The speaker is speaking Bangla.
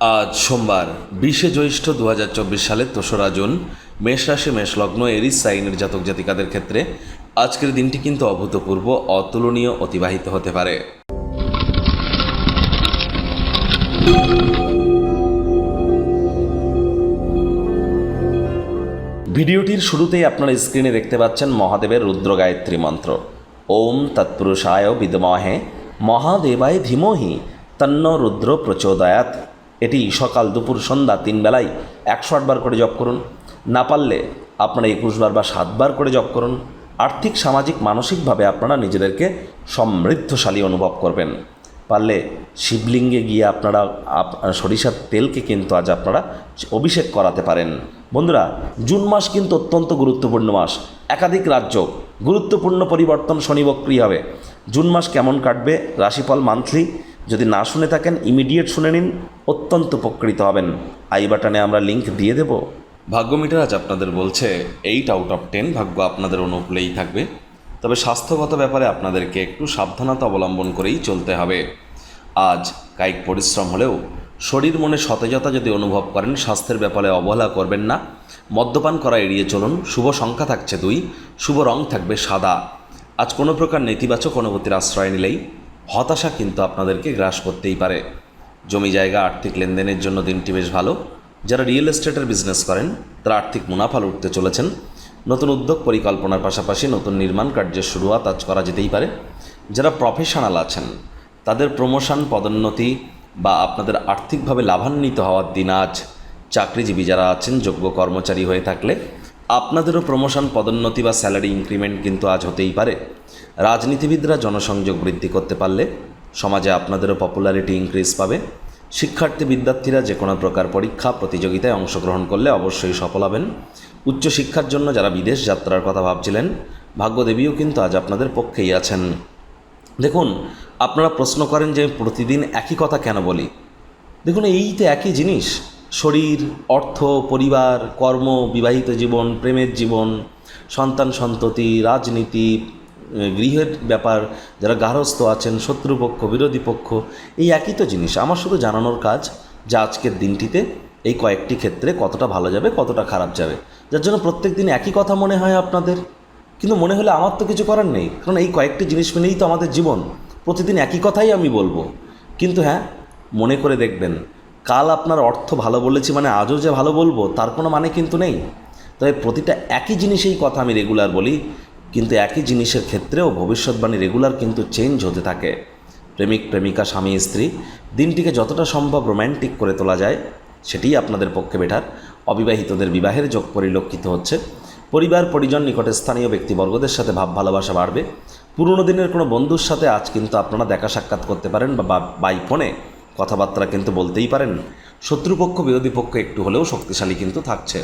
আজ সোমবার, বিশে জ্যৈষ্ঠ দু হাজার চব্বিশ সালের জুন, মেষ রাশি, মেষ লগ্ন, এরিস সাইনের জাতক জাতিকাদের ক্ষেত্রে আজকের দিনটি কিন্তু অভূতপূর্ব, অতুলনীয়, অতিবাহিত হতে পারে। ভিডিওটির শুরুতেই আপনারা স্ক্রিনে দেখতে পাচ্ছেন মহাদেবের রুদ্র গায়ত্রী মন্ত্র। ওম তৎপুরুষায় বিদমহে, মহাদেবায় ধীমহি, তন্ন রুদ্র প্রচোদয়াত এটি সকাল দুপুর সন্ধ্যা তিন বেলায় একশো আটবার করে জপ করুন। না পারলে আপনারা একুশবার বা সাতবার করে জপ করুন। আর্থিক, সামাজিক, মানসিকভাবে আপনারা নিজেদেরকে সমৃদ্ধশালী অনুভব করবেন। পারলে শিবলিঙ্গে গিয়ে আপনারা আপ- সরিষার তেলকে কিন্তু আজ আপনারা অভিষেক করাতে পারেন। বন্ধুরা, জুন মাস কিন্তু অত্যন্ত গুরুত্বপূর্ণ মাস। একাধিক রাজ্য গুরুত্বপূর্ণ পরিবর্তন শনি বক্রি হবে। জুন মাস কেমন কাটবে? রাশিফল মান্থলি যদি না শুনে থাকেন ইমিডিয়েট শুনে নিন, অত্যন্ত উপকৃত হবেন। আই বাটনে আমরা লিংক দিয়ে দেব। ভাগ্য মিটার আজ আপনাদের বলছে এইট আউট অফ টেন ভাগ্য আপনাদের অনুকূলেই থাকবে। তবে স্বাস্থ্যগত ব্যাপারে আপনাদেরকে একটু সাবধানতা অবলম্বন করেই চলতে হবে। আজ কায়িক পরিশ্রম হলেও, শরীর মনে সতেজতা যদি অনুভব করেন, স্বাস্থ্যের ব্যাপারে অবহেলা করবেন না। মদ্যপান করা এড়িয়ে চলুন। শুভ সংখ্যা থাকছে দুই, শুভ রং থাকবে সাদা। আজ কোনো প্রকার নেতিবাচক অনুভূতির আশ্রয় নিলেই হতাশা কিন্তু আপনাদেরকে গ্রাস করতেই পারে। জমি জায়গা, আর্থিক লেনদেনের জন্য দিনটি বেশ ভালো। যারা রিয়েল এস্টেটের বিজনেস করেন, তারা আর্থিক মুনাফা উঠতে চলেছেন। নতুন উদ্যোগ পরিকল্পনার পাশাপাশি নতুন নির্মাণ কার্যের শুরুয়াত আজ করা যেতেই পারে। যারা প্রফেশনাল আছেন, তাদের প্রমোশন পদোন্নতি বা আপনাদের আর্থিকভাবে লাভান্বিত হওয়ার দিন আজ। চাকরিজীবী যারা আছেন, যোগ্য কর্মচারী হয়ে থাকলে আপনাদেরও প্রমোশন পদোন্নতি বা স্যালারি ইনক্রিমেন্ট কিন্তু আজ হতেই পারে। রাজনীতিবিদরা জনসংযোগ বৃদ্ধি করতে পারলে সমাজে আপনাদেরও পপুলারিটি ইনক্রিজ পাবে। শিক্ষার্থী বিদ্যার্থীরা যে কোনো প্রকার পরীক্ষা, প্রতিযোগিতায় অংশগ্রহণ করলে অবশ্যই সফল হবেন। উচ্চশিক্ষার জন্য যারা বিদেশ যাত্রার কথা ভাবছিলেন, ভাগ্যদেবীও কিন্তু আজ আপনাদের পক্ষেই আছেন। দেখুন, আপনারা প্রশ্ন করেন যে প্রতিদিন একই কথা কেন বলি? দেখুন, এই তো একই জিনিস। শরীর, অর্থ, পরিবার, কর্ম, বিবাহিত জীবন, প্রেমের জীবন, সন্তান সন্ততি, রাজনীতি গৃহের ব্যাপার, যারা গার্হস্থ আছেন, শত্রুপক্ষ, বিরোধী পক্ষ, এই একই তো জিনিস। আমার শুধু জানানোর কাজ যে আজকের দিনটিতে এই কয়েকটি ক্ষেত্রে কতটা ভালো যাবে, কতটা খারাপ যাবে। যার জন্য প্রত্যেক দিন একই কথা মনে হয় আপনাদের। কিন্তু মনে হলে আমার তো কিছু করার নেই। কারণ এই কয়েকটি জিনিস মিলেই তো আমাদের জীবন। প্রতিদিন একই কথাই আমি বলব। কিন্তু হ্যাঁ মনে করে দেখবেন কাল আপনার অর্থ ভালো বলেছি মানে আজও যে ভালো বলব, তার কোনো মানে কিন্তু নেই। তবে প্রতিটা একই জিনিসেই কথা আমি রেগুলার বলি, কিন্তু একই জিনিসের ক্ষেত্রেও ভবিষ্যৎবাণী রেগুলার কিন্তু চেঞ্জ হতে থাকে। প্রেমিক, প্রেমিকা, স্বামী, স্ত্রী, দিনটিকে যতটা সম্ভব রোম্যান্টিক করে তোলা যায়, সেটিই আপনাদের পক্ষে বেটার অবিবাহিতদের বিবাহের যোগ পরিলক্ষিত হচ্ছে। পরিবার, পরিজন, নিকটে স্থানীয় ব্যক্তিবর্গদের সাথে ভাব ভালোবাসা বাড়বে। পুরনো দিনের কোনো বন্ধুর সাথে আজ কিন্তু আপনারা দেখা সাক্ষাৎ করতে পারেন বা- বাই ফোনে কথাবার্তা কিন্তু বলতেই পারেন। শত্রুপক্ষ বিরোধী পক্ষ একটু হলেও শক্তিশালী কিন্তু থাকছে।